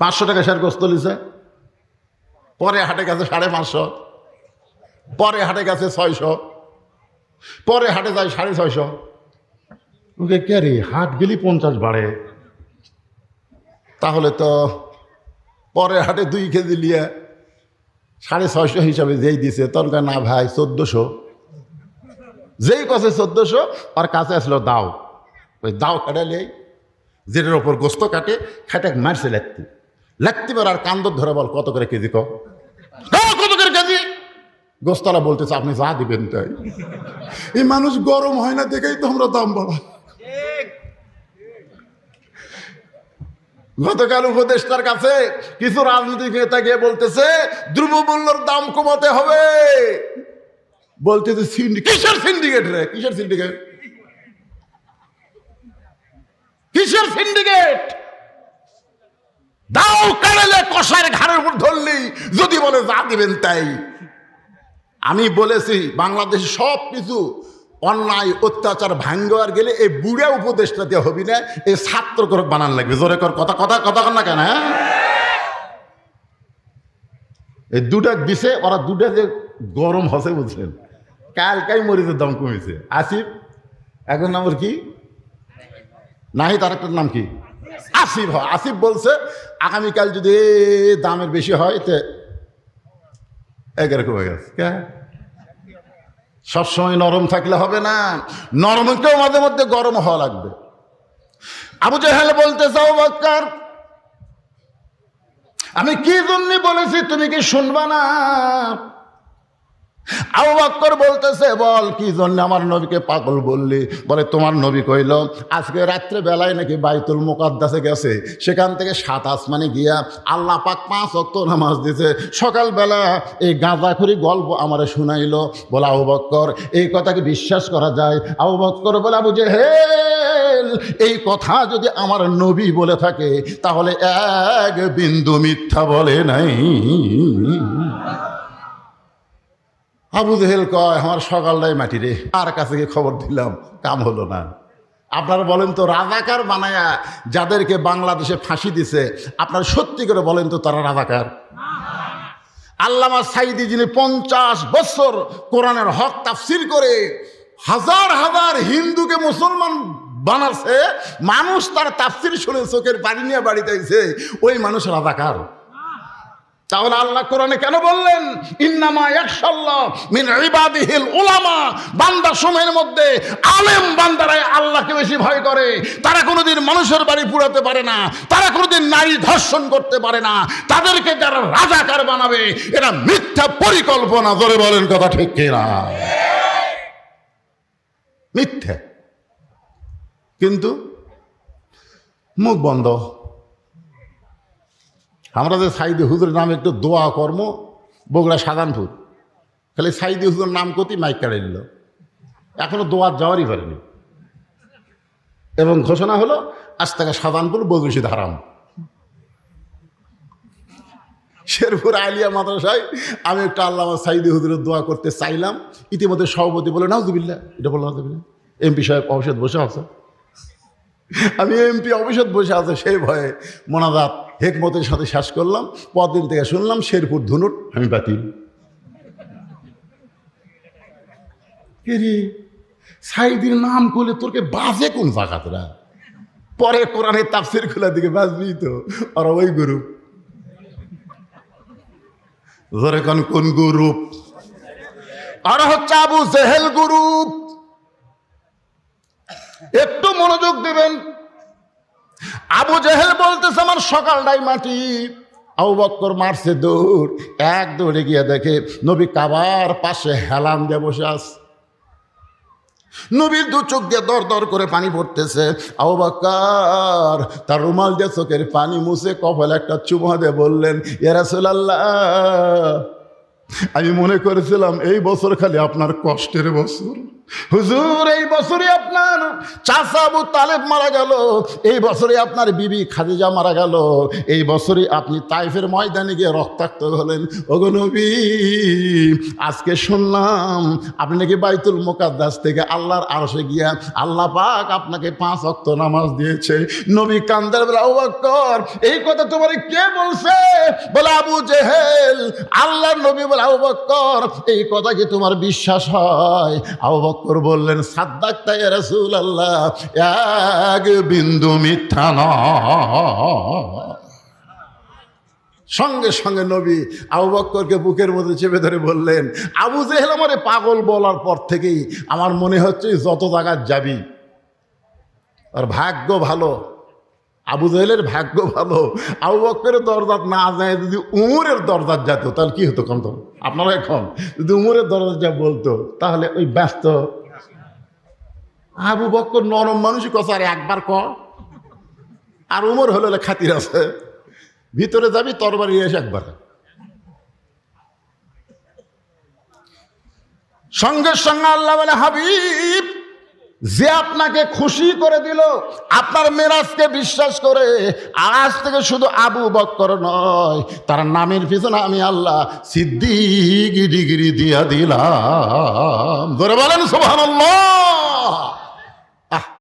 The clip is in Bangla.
পাঁচশো টাকা শেয়ার গোস্ত লিছে। পরে হাটে গেছে সাড়ে পাঁচশো। পরে হাটে গেছে ছয়শো। পরে হাটে যায় সাড়ে ছয়শো। ওকে, কে রে? হাট গেলি পঞ্চাশ বাড়ে। তাহলে তো পরে হাটে দুই কেজি নিয়ে সাড়ে ছয়শো হিসাবে যেই দিছে, তোর কয় না ভাই, চোদ্দোশো। যেই কাছে চোদ্দোশো আর কাছে আসলো দাও। ওই দাও কাটালে যেটার ওপর গোস্ত কাটে খাটে মারছে লাগতি লাগতে পারে আর কান্দর ধরে বল কত করে কেজি কো? দাও, কত করে কেজি? গোস্তলা বলতেছে আপনি যা দিবেন তাই। এই মানুষ গরম হয় না দেখেই তো আমরা দাম বাড়া গতকাল উপদেষ্টার কাছে কিছু রাজনৈতিক নেতা গিয়ে বলতেছে দ্রব্যমূল্যর দাম কমাতে হবে। বলতেছে কিসের সিন্ডিকেট রে? কিসের সিন্ডিকেট? কিসের সিন্ডিকেট? দাও কাড়ালে কষার ঘাড়ের উপর ধরলি? যদি বলে যা দিবেন তাই। আমি বলেছি, বাংলাদেশ সব কিছু অন্যায়, অত্যাচার ভাঙ্গার গেলে এই বুড়া উপদেশটা দিয়ে হবি না, এই ছাত্র করে বানান লাগবে। জোরে কর, কথা কথা কথা কর না কেন হ্যাঁ? এই দুটা দিছে, ওরা দুটা যে গরম হসে বুঝলেন। কালকাই মরিচের দাম কমেছে। আসিফ এখন নম্বর কি? নাহি তার একটা নাম কি? আসিফ হয়। আসিফ বলছে, আগামীকাল যদি দামের বেশি হয়, তে এগারো কমে গেছে। সবসময় নরম থাকলে হবে না। নরম নরমকেও মাঝে মধ্যে গরম হওয়া লাগবে। আবু জাহেল বলতে চাও বাক্কার আমি কি জন্য বলেছি, তুমি কি শুনবা না? আবু বলতেছে, বল, কি জন্য আমার নবীকে পাগল বললি? বলে, তোমার নবী কইল, আজকে রাত্রে বেলায় নাকি বাইতুল মুকাদ্দাসে গেছে। সেখান থেকে সাত আসমানে গিয়া আল্লাহ পাক পাঁচ অক্ত নামাজ দিছে। সকালবেলা এই গাঁজাখুরি গল্প আমারে শুনাইলো। বলে, আবু বক্কর, এই কথাকে বিশ্বাস করা যায়? আবু বক্কর বলে, আবু যে হে এই কথা যদি আমার নবী বলে থাকে, তাহলে এক বিন্দু মিথ্যা বলে নাই। আবু জেহেল কয়, আমার সকালটাই মাটি রে। আর কাছে গিয়ে খবর দিলাম? কাম হলো না। আপনারা বলেন তো, রাজাকার বানায়া যাদেরকে বাংলাদেশে ফাঁসি দিছে, আপনারা সত্যি করে বলেন তো তারা রাজাকার? আল্লামা সাইদি যিনি পঞ্চাশ বছর কোরআনের হক তাফসির করে হাজার হাজার হিন্দুকে মুসলমান বানাচ্ছে মানুষ তার তাফসির শুনে চোখের পানি নিয়ে বাড়িতে ওই মানুষ রাজাকার। তাহলে আল্লাহ কোরআনে কেন বললেন, ইন্নামা একশাল্লাহ মিন ইবাদিহিল উলামা বান্দা সময়ের মধ্যে আলেম বান্দারাই আল্লাহকে বেশি ভয় করে। তারা কোনোদিন মানুষের বাড়ি পুরাতে পারে না, তারা কোনোদিন নারী ধর্ষণ করতে পারে না। তাদেরকে যারা রাজাকার বানাবে এটা মিথ্যা পরিকল্পনা ধরে বলেন কথা ঠিক কিনা? মিথ্যা। কিন্তু মুখ বন্ধ। আমরা যে সাইদি হুজুরের নামে একটু দোয়া কর্ম, বগুড়া সাধানপুর খালি সাইদি হুজুরের নাম কতি মাইক কাড়ে নিল। এখনও দোয়ার যাওয়ারই পারেনি। এবং ঘোষণা হলো, আজ থেকে সাধানপুর বগুড়ি ধারাম শেরপুর আলিয়া মাদ্রাসায় আমি একটা আল্লাহ সাইদি হুজুরের দোয়া করতে চাইলাম। ইতিমধ্যে সভাপতি বলে নাউজুবিল্লা এটা বলো নাউজুবিল্লা এমপি সাহেব অবশ্যই বসে আছে। আমি এমপি অফিসত বসে আছে, সেই ভয়ে মোনাজাত হেকমতের সাথে শেষ করলাম, পরদিন থেকে শুনলাম শেরপুর ধুনুর আমি বাতিল। রে? সাইদির নাম করলে তোরকে বাজে কোন জাগাতরা পরে কোরআনের তাফসির খোলার দিকে বাজবি তো, আর ওই জোরে কোন কোন গ্রুপ আর হচ্ছে আবু জেহেল গ্রুপ একটু মনোযোগ দেবেন আবু জেহেল বলতেছে, আমার সকালটাই মাটি। আবু বক্কর মারছে দৌড়, এক দৌড়ে গিয়ে দেখে নবী কাবার পাশে হেলান দিয়ে বসে আস নবীর দু চোখ দিয়ে দর দর করে পানি পড়তেছে। আবু বক্কর তার রুমাল দিয়ে চোখের পানি মুছে কপালে একটা চুমা দিয়ে বললেন ইয়ারাসুল্লাহ আমি মনে করেছিলাম, এই বছর খালি আপনার কষ্টের বছর। হুজুর, এই বছরে আপনার চাষা আবু তালেব মারা গেল, এই বছরে আপনার বিবি খাদিজা মারা গেল, এই বছরে আপনি তাইফের ময়দানে গিয়ে রক্তাক্ত হলেন। নবী, আজকে শুনলাম আপনি নাকি বাইতুল মোকাদ্দাস থেকে আল্লাহর আরশে গিয়া আল্লাহ পাক আপনাকে পাঁচ অক্ত নামাজ দিয়েছে। নবী কান্দার বলে এই কথা তোমার কে বলছে? বলে, আবু জেহেল, আল্লাহর নবী বলে, আবু বকর এই কথা কি তোমার বিশ্বাস হয়? আবু বকর বললেন, সাদ্দাক তাই রাসূল আল্লাহ এক বিন্দু মিথ্যা নয়। সঙ্গে সঙ্গে নবী আবু বক্করকে বুকের মধ্যে চেপে ধরে বললেন, আবু জেহেল আমারে পাগল বলার পর থেকেই আমার মনে হচ্ছে যত জায়গার যাবি আর ভাগ্য ভালো। আবু জেহেলের ভাগ্য ভালো, আবু বক্করের দরজাত না যায়, যদি উমরের দরজাত যেত তাহলে কি হতো কম আপনারা এখন যদি উমরের দরজাত যা বলতো, তাহলে ওই ব্যস্ত। আবু বক্কর নরম মানুষই কথা আর একবার ক। আর উমর হলে খাতির আছে। ভিতরে যাবি, তরবারি এসে একবার। সঙ্গে সঙ্গে আল্লাহ বলে, হাবিব যে আপনাকে খুশি করে দিল, আপনার মেরাজকে বিশ্বাস করে আজ থেকে শুধু আবু বক্তর নয়, তার নামের পিছনে আমি আল্লাহ সিদ্ধি গিরিগিরি দিয়া দিলাম। ধরে বলেন সোভান